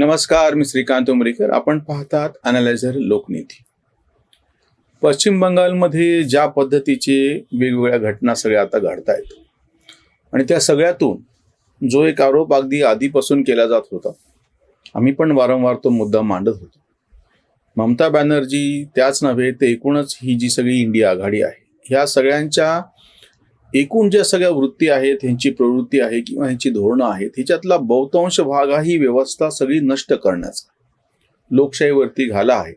नमस्कार मी श्रीकांत उमरीकर. आपण पाहतात अनालायझर लोकनीती. पश्चिम बंगालमध्ये ज्या पद्धतीचे वेगवेगळ्या घटना सगळ्या आता घडत आहेत आणि त्या सगळ्यातून जो एक आरोप अगदी आधीपासून केला जात होता आम्ही पण वारंवार तो मुद्दा मांडत होतो. ममता बॅनर्जी त्याच नव्हे ते एकूणच ही जी सगळी इंडिया आघाडी आहे ह्या सगळ्यांच्या एकूण ज्या सगळ्या वृत्ती आहेत ह्यांची प्रवृत्ती आहे किंवा ह्यांची धोरणं आहेत ह्याच्यातला बहुतांश भाग हा ही व्यवस्था सगळी नष्ट करण्याचा लोकशाहीवरती घाला आहे.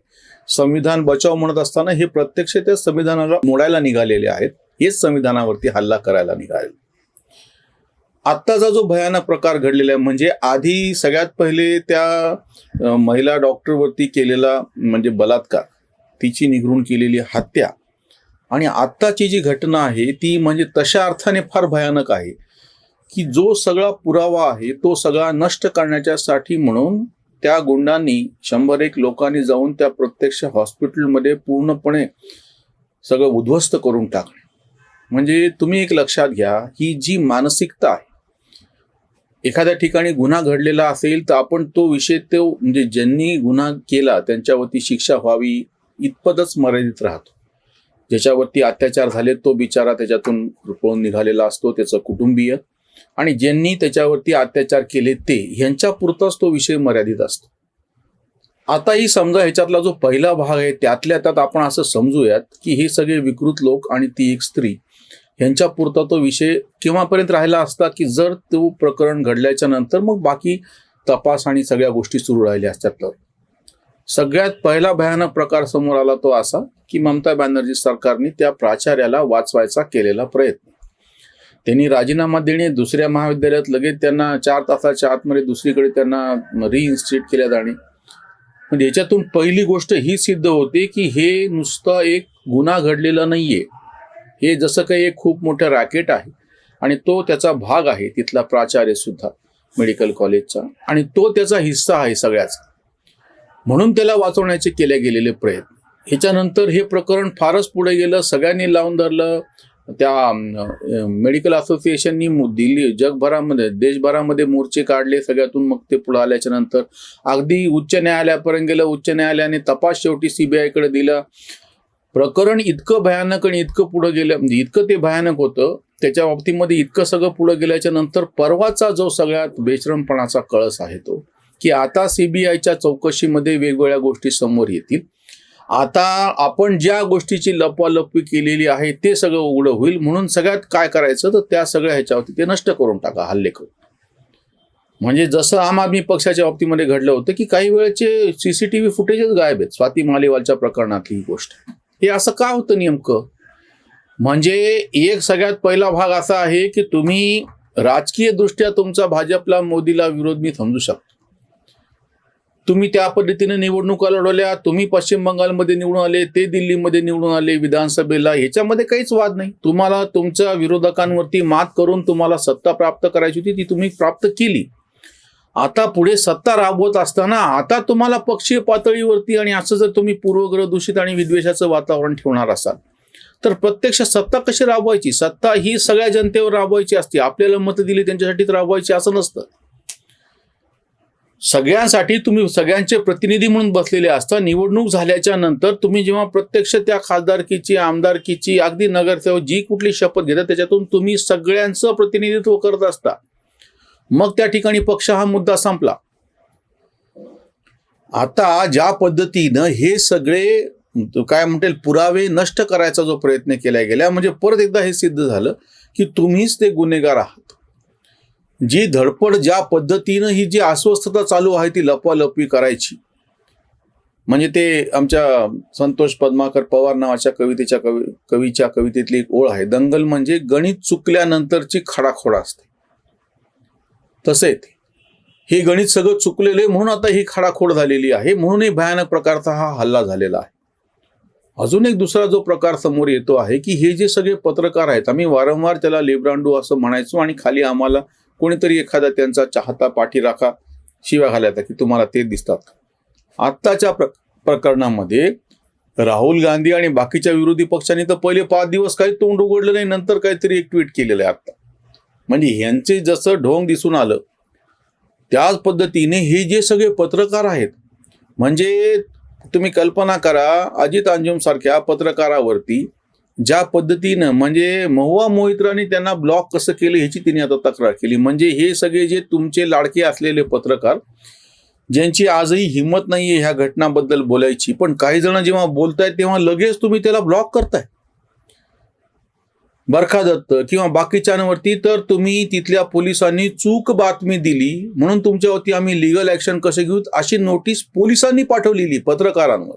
संविधान बचाव म्हणत असताना हे प्रत्यक्ष त्या संविधानाला मोडायला निघालेले आहेत हेच संविधानावरती हल्ला करायला निघाले. आत्ताचा जो भयानक प्रकार घडलेला आहे म्हणजे आधी सगळ्यात पहिले त्या महिला डॉक्टरवरती केलेला म्हणजे बलात्कार तिची निघरून केलेली हत्या आणि आत्ताची जी घटना आहे ती म्हणजे तशा अर्थाने फार भयानक आहे की जो सगळा पुरावा आहे तो सगळा नष्ट करण्याच्यासाठी म्हणून त्या गुंडांनी शंभर एक लोकांनी जाऊन त्या प्रत्यक्ष हॉस्पिटलमध्ये पूर्णपणे सगळं उद्ध्वस्त करून टाकणे म्हणजे तुम्ही एक लक्षात घ्या ही जी मानसिकता आहे एखाद्या ठिकाणी गुन्हा घडलेला असेल तर आपण तो विषय तो म्हणजे ज्यांनी गुन्हा केला त्यांच्यावरती शिक्षा व्हावी इतपतच मर्यादित राहतो. ज्याच्यावरती अत्याचार झाले तो बिचारा त्याच्यातून पळून निघालेला असतो त्याचं कुटुंबीय. आणि ज्यांनी त्याच्यावरती अत्याचार केले ते ह्यांच्या पुरताच तो विषय मर्यादित असतो. आता ही समजा ह्याच्यातला जो पहिला भाग आहे त्यातल्या त्यात आपण असं समजूयात की हे सगळे विकृत लोक आणि ती एक स्त्री ह्यांच्या पुरता तो विषय केव्हापर्यंत राहिला असता की जर तो प्रकरण घडल्याच्या नंतर मग बाकी तपास आणि सगळ्या गोष्टी सुरू राहिल्या असतात तर सगळ्यात पहिला भयानक प्रकार समोर आला तो असा की ममता बॅनर्जी सरकारने त्या प्राचार्याला वाचवायचा केलेला प्रयत्न. त्यांनी राजीनामा देणे दुसऱ्या महाविद्यालयात लगेच त्यांना चार तासाच्या आतमध्ये दुसरीकडे त्यांना रिइन्स्टिट्यूट केल्या जाणे. म्हणजे याच्यातून पहिली गोष्ट ही सिद्ध होते की हे नुसतं एक गुन्हा घडलेला नाहीये. हे जसं काही एक खूप मोठं रॅकेट आहे आणि तो त्याचा भाग आहे तिथला प्राचार्य सुद्धा मेडिकल कॉलेजचा. आणि तो त्याचा हिस्सा आहे सगळ्याचा. म्हणून त्याला वाचवण्याचे केले गेलेले प्रयत्न. ह्याच्यानंतर हे प्रकरण फारच पुढे गेलं. सगळ्यांनी लावून धरलं. त्या मेडिकल असोसिएशननी दिल्ली जगभरामध्ये देशभरामध्ये मोर्चे काढले सगळ्यातून. मग ते पुढे आल्याच्यानंतर अगदी उच्च न्यायालयापर्यंत गेलं. उच्च न्यायालयाने तपास शेवटी सीबीआयकडे दिला. प्रकरण इतकं भयानक आणि इतकं पुढं गेलं. म्हणजे इतकं ते भयानक होतं. त्याच्या बाबतीमध्ये इतकं सगळं पुढं गेल्याच्यानंतर परवाचा जो सगळ्यात बेशरमपणाचा कळस आहे तो की आता सीबीआयच्या चौकशीमध्ये वेगवेगळ्या गोष्टी समोर येतील. आता आपण ज्या गोष्टीची लपवालपवी केलेली आहे ते सगळं उघडं होईल. म्हणून सगळ्यात काय करायचं तर त्या सगळ्या ह्याच्यावरती ते नष्ट करून टाका हल्ले करून. म्हणजे जसं आम आदमी पक्षाच्या बाबतीमध्ये घडलं होतं की काही वेळेचे सीसीटीव्ही फुटेजच गायब आहेत. स्वाती मालेवालच्या प्रकरणातली ही गोष्ट. हे असं का होतं नेमकं? म्हणजे एक सगळ्यात पहिला भाग असा आहे की तुम्ही राजकीय दृष्ट्या तुमचा भाजपला मोदीला विरोध मी समजू शकतो. तुम्ही त्या पद्धतीने निवडणुका लढवल्या तुम्ही पश्चिम बंगालमध्ये निवडून आले ते दिल्लीमध्ये निवडून आले विधानसभेला ह्याच्यामध्ये काहीच वाद नाही. तुम्हाला तुमच्या विरोधकांवरती मात करून तुम्हाला सत्ता प्राप्त करायची होती ती तुम्ही प्राप्त केली. आता पुढे सत्ता राबवत असताना आता तुम्हाला पक्षीय पातळीवरती आणि असं जर तुम्ही पूर्वग्रह दूषित आणि विद्वेषाचं वातावरण ठेवणार असाल तर प्रत्यक्ष सत्ता कशी राबवायची? सत्ता ही सगळ्या जनतेवर राबवायची असते. आपल्याला मतं दिली त्यांच्यासाठीच राबवायची असं नसतं. सगळ्यांसाठी तुम्ही सगळ्यांचे प्रतिनिधी म्हणून बसलेले असता. निवडणूक झाल्याच्यानंतर तुम्ही जेव्हा प्रत्यक्ष त्या खासदारकीची आमदारकीची अगदी नगरसेवक जी कुठली शपथ घेता त्याच्यातून तुम्ही सगळ्यांचं प्रतिनिधित्व करत असता. मग त्या ठिकाणी पक्ष हा मुद्दा संपला. आता ज्या पद्धतीनं हे सगळे काय म्हणतील पुरावे नष्ट करायचा जो प्रयत्न केला गेला म्हणजे परत एकदा हे सिद्ध झालं की तुम्हीच ते गुन्हेगार आहात. जी धडपड ज्या पद्धतीनं ही जी अस्वस्थता चालू आहे ती लपवालपवी करायची. म्हणजे ते आमच्या संतोष पद्माकर पवार नावाच्या कवितेच्या कवी कवीच्या कवितेतली एक ओळ आहे. दंगल म्हणजे गणित चुकल्यानंतरची खडाखोडा असते. तसे ते. हे गणित सगळं चुकलेलं आहे म्हणून आता ही खडाखोड झालेली आहे. म्हणूनही भयानक प्रकारचा हा हल्ला झालेला आहे. अजून एक दुसरा जो प्रकार समोर येतो आहे की हे जे सगळे पत्रकार आहेत आम्ही वारंवार त्याला लेब्रांडू असं म्हणायचो आणि खाली आम्हाला कोणीतरी एखादा त्यांचा चाहता पाठीराखा शिव्या घालायचा की तुम्हाला ते दिसतात. आत्ताच्या प्र प्रकरणामध्ये राहुल गांधी आणि बाकीच्या विरोधी पक्षांनी तर पहिले पाच दिवस काही तोंड उघडलं नाही नंतर काहीतरी एक ट्विट केलेलं आहे आत्ता. म्हणजे ह्यांचे जसं ढोंग दिसून आलं त्याच पद्धतीने हे जे सगळे पत्रकार आहेत म्हणजे तुम्ही कल्पना करा अजित अंजुम सारख्या पत्रकारावरती ज्या पद्धतीनं म्हणजे महुआ मोहित्रांनी त्यांना ब्लॉक कसं केलं ह्याची तिने आता तक्रार केली. म्हणजे हे सगळे जे तुमचे लाडके असलेले पत्रकार ज्यांची आजही हिंमत नाहीये ह्या घटनाबद्दल बोलायची पण काही जण जेव्हा बोलतायत तेव्हा लगेच तुम्ही त्याला ब्लॉक करताय. बरखा दत्त किंवा बाकीच्यांवरती तर तुम्ही तिथल्या पोलिसांनी चूक बातमी दिली म्हणून तुमच्यावरती आम्ही लिगल ऍक्शन कसे घेऊ अशी नोटीस पोलिसांनी पाठवलेली पत्रकारांवर.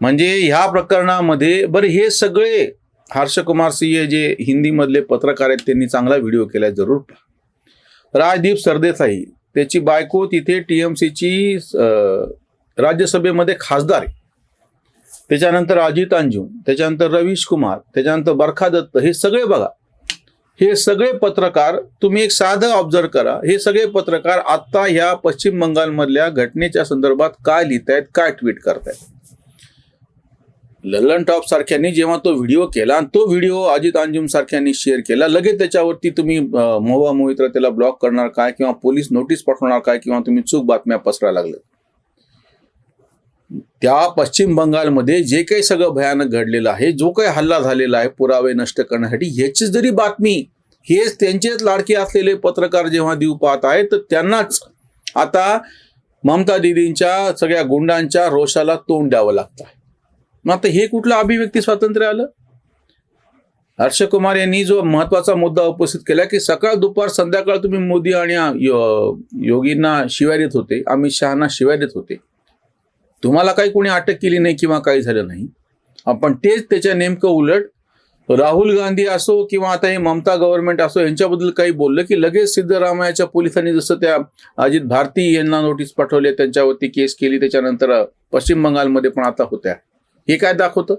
म्हणजे ह्या प्रकरणामध्ये बरं हे सगळे हर्षकुमार सिंह जे हिंदीमधले पत्रकार आहेत त्यांनी चांगला व्हिडिओ केला जरूर राजदीप सरदेसाई त्याची बायको तिथे टी एम सीची राज्यसभेमध्ये खासदार आहे. त्याच्यानंतर अजित अंजू त्याच्यानंतर रवीश कुमार त्याच्यानंतर बरखा दत्त हे सगळे बघा. हे सगळे पत्रकार तुम्ही एक साधं ऑब्झर्व करा हे सगळे पत्रकार आत्ता ह्या पश्चिम बंगालमधल्या घटनेच्या संदर्भात काय लिहितायत काय ट्विट करतायत? ललन टॉप सारख्यांनी जेव्हा तो व्हिडिओ केला आणि तो व्हिडिओ अजित अंजुम सारख्यांनी शेअर केला लगेच त्याच्यावरती तुम्ही मोवा मोहित्र त्याला ब्लॉक करणार काय किंवा पोलीस नोटीस पाठवणार काय किंवा तुम्ही चूक बातम्या पसरायला लागले? त्या पश्चिम बंगालमध्ये जे काही सगळं भयानक घडलेलं आहे जो काही हल्ला झालेला आहे पुरावे नष्ट करण्यासाठी ह्याची जरी बातमी हेच त्यांचेच लाडके असलेले पत्रकार जेव्हा देऊ पाहत आहेत तर त्यांनाच आता ममता दिदींच्या सगळ्या गुंडांच्या रोषाला तोंड द्यावं लागतं. आहे मग आता हे कुठलं अभिव्यक्ती स्वातंत्र्य आलं? हर्ष कुमार यांनी जो महत्त्वाचा मुद्दा उपस्थित केला की सकाळ दुपार संध्याकाळ तुम्ही मोदी आणि यो- योगींना शिव्या देत होते अमित शहाना शिवाय देत होते. तुम्हाला काही कोणी अटक केली नाही किंवा काही झालं नाही. आपण तेच त्याच्या नेमकं उलट राहुल गांधी असो किंवा आता हे ममता गव्हर्नमेंट असो यांच्याबद्दल काही बोललं की लगेच सिद्धरामयाच्या पोलिसांनी जसं त्या अजित भारती यांना नोटीस पाठवली त्यांच्यावरती केस केली त्याच्यानंतर पश्चिम बंगालमध्ये पण आता होत्या. हे काय दाखवतं?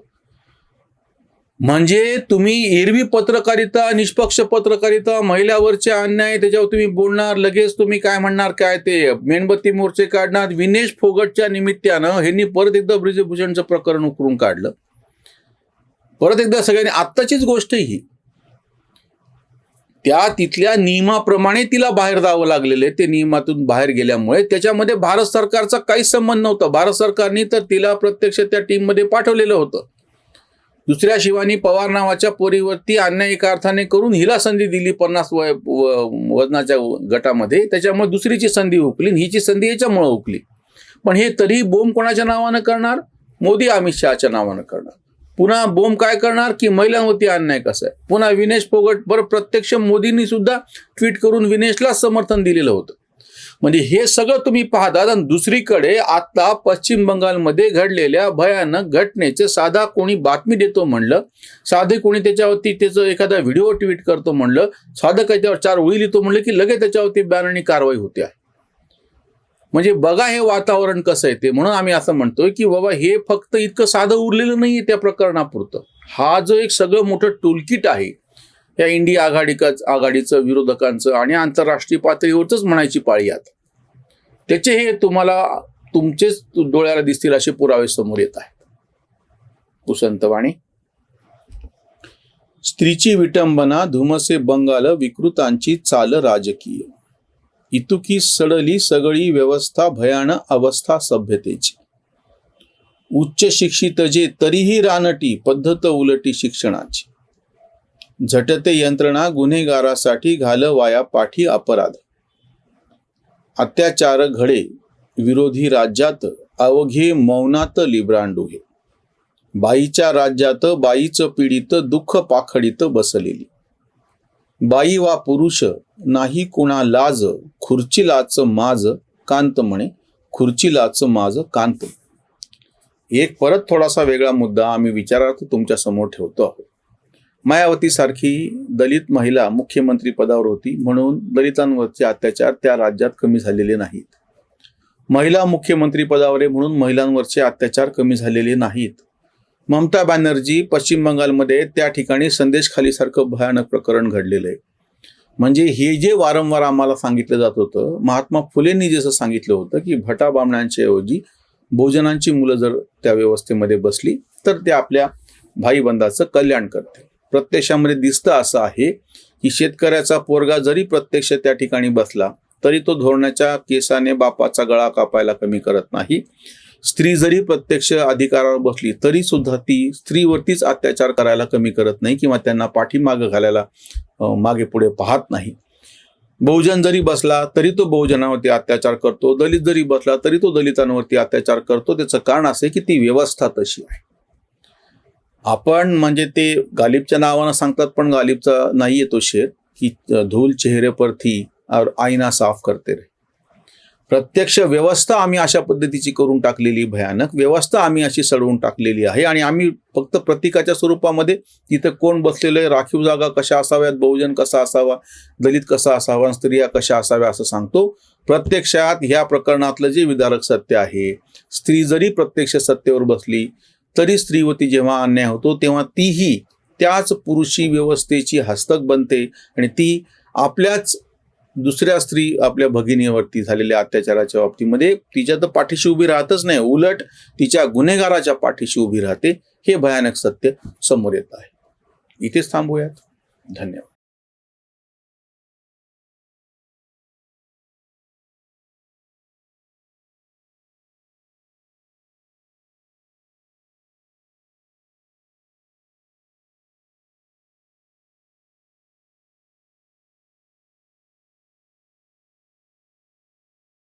म्हणजे तुम्ही एरवी पत्रकारिता निष्पक्ष पत्रकारिता महिलावरचे अन्याय त्याच्यावर तुम्ही बोलणार लगेच तुम्ही काय म्हणणार काय ते? मेणबत्ती मोर्चे काढणार विनेश फोगटच्या निमित्तानं ह्यांनी परत एकदा ब्रिजभूषणचं प्रकरण उकरून काढलं. परत एकदा सगळ्यांनी आत्ताचीच गोष्ट ही. त्या तिथल्या नियमाप्रमाणे तिला बाहेर जावं लागलेलं आहे. ते नियमातून बाहेर गेल्यामुळे त्याच्यामध्ये भारत सरकारचा काहीच संबंध नव्हता. भारत सरकारने तर तिला प्रत्यक्ष त्या टीममध्ये पाठवलेलं होतं. दुसऱ्या शिवानी पवार नावाच्या पोरीवरती अन्याय एका अर्थाने करून हिला संधी दिली पन्नास वय व- वजनाच्या गटामध्ये. त्याच्यामुळे दुसरीची संधी हुकली आणि हिची संधी याच्यामुळे हुकली. पण हे तरी बोंब कोणाच्या नावानं करणार? मोदी अमित शहाच्या नावानं करणार. पुन्हा बोंब काय करणार? की महिलांवरती अन्याय कसा आहे? पुन्हा विनेश फोगट बरं प्रत्यक्ष मोदींनी सुद्धा ट्विट करून विनेशला समर्थन दिलेलं होतं. म्हणजे हे सगळं तुम्ही पाहतात आणि दुसरीकडे आता पश्चिम बंगालमध्ये घडलेल्या भयानक घटनेचे साधा कोणी बातमी देतो म्हणलं साधे कोणी त्याच्यावरती त्याचं एखादा व्हिडिओ ट्विट करतो म्हणलं साधं काही त्यावर चार ओळी लिहितो म्हणलं की लगेच त्याच्यावरती बॅन आणि कारवाई होते. आहे म्हणजे बघा हे वातावरण कसं आहे ते. म्हणून आम्ही असं म्हणतोय की बाबा हे फक्त इतकं साधं उरलेलं नाही त्या प्रकरणापुरतं. हा जो एक सगळं मोठं टूलकिट आहे या इंडिया आघाडीकाच आघाडीचं विरोधकांचं आणि आंतरराष्ट्रीय पातळीवरच म्हणायची पाळी आता. त्याचे हे तुम्हाला तुमचेच डोळ्याला दिसतील असे पुरावे समोर येत आहेत. कुसंतवाणी स्त्रीची विटंबना धुमसे बंगाल विकृतांची चाल राजकीय. इतुकी सडली सगळी व्यवस्था भयान अवस्था सभ्यतेची. उच्च शिक्षित जे तरीही रानटी पद्धत उलटी शिक्षणाची. झटते यंत्रणा गुन्हेगारासाठी घाल वाया पाठी अपराध. अत्याचार घडे विरोधी राज्यात अवघे मौनात लिब्रांडू हे बाईच्या राज्यात बाईचं पीडित दुःख पाखडीत बसलेली. बाई वा पुरुष नाही कुणा लाज खुर्चीलाच माज कांत म्हणे खुर्चीलाच माज कांत. एक परत थोडासा वेगळा मुद्दा आम्ही विचारार्थ तुमच्यासमोर ठेवतो आहोत. मायावती सारखी दलित महिला मुख्यमंत्री पदावर होती म्हणून दलितांवरचे अत्याचार त्या राज्यात कमी झालेले नाहीत. महिला मुख्यमंत्री पदावर आहे म्हणून महिलांवरचे अत्याचार कमी झालेले नाहीत. ममता बॅनर्जी पश्चिम बंगालमध्ये त्या ठिकाणी संदेश खालीसारखं भयानक प्रकरण घडलेलं आहे. म्हणजे हे जे वारंवार आम्हाला सांगितलं जात होतं महात्मा फुलेंनी जसं सांगितलं होतं की भटा बामणांच्या ऐवजी भोजनांची मुलं जर त्या व्यवस्थेमध्ये बसली तर ते आपल्या भाईबंधाचं कल्याण करते प्रत्यक्षामध्ये दिसतं असं आहे की शेतकऱ्याचा पोरगा जरी प्रत्यक्ष त्या ठिकाणी बसला तरी तो धोरणाच्या केसाने बापाचा गळा कापायला कमी करत नाही. स्त्री जरी प्रत्यक्ष अधिकारावर बसली तरी सुद्धा ती स्त्रीवरतीच अत्याचार करायला कमी करत नाही किंवा त्यांना पाठीमागं घालायला मागे पुढे पाहत नाही. बहुजन जरी बसला तरी तो बहुजनावरती अत्याचार करतो. दलित जरी बसला तरी तो दलितांवरती अत्याचार करतो. त्याचं कारण असं की ती व्यवस्था तशी आहे. आपण म्हणजे ते गालिबच्या नावानं सांगतात पण गालिबचा नाहीये तो शेर की धूल चेहरे पर थी और आईना साफ करते रे. प्रत्यक्ष व्यवस्था आम्ही अशा पद्धतीची करून टाकलेली भयानक व्यवस्था आम्ही अशी सडवून टाकलेली आहे. आणि आम्ही फक्त प्रतीकाच्या स्वरूपामध्ये तिथं कोण बसलेलं आहे राखीव जागा कशा असाव्यात बहुजन कसा असावा दलित कसा असावा स्त्रिया कशा असाव्या असं सांगतो. प्रत्यक्षात ह्या प्रकरणातलं जे विदारक सत्य आहे स्त्री जरी प्रत्यक्ष सत्तेवर बसली तरी स्त्रीवरती जेव्हा अन्याय होतो तेव्हा तीही त्याच पुरुषी व्यवस्थेची हस्तक बनते आणि ती आपल्याच दुसऱ्या स्त्री आपल्या भगिनीवरती झालेल्या अत्याचाराच्या बाबतीमध्ये तिच्या तर पाठीशी उभी राहतच नाही. उलट तिच्या गुन्हेगाराच्या पाठीशी उभी राहते. हे भयानक सत्य समोर येत आहे. इथेच थांबूयात. धन्यवाद.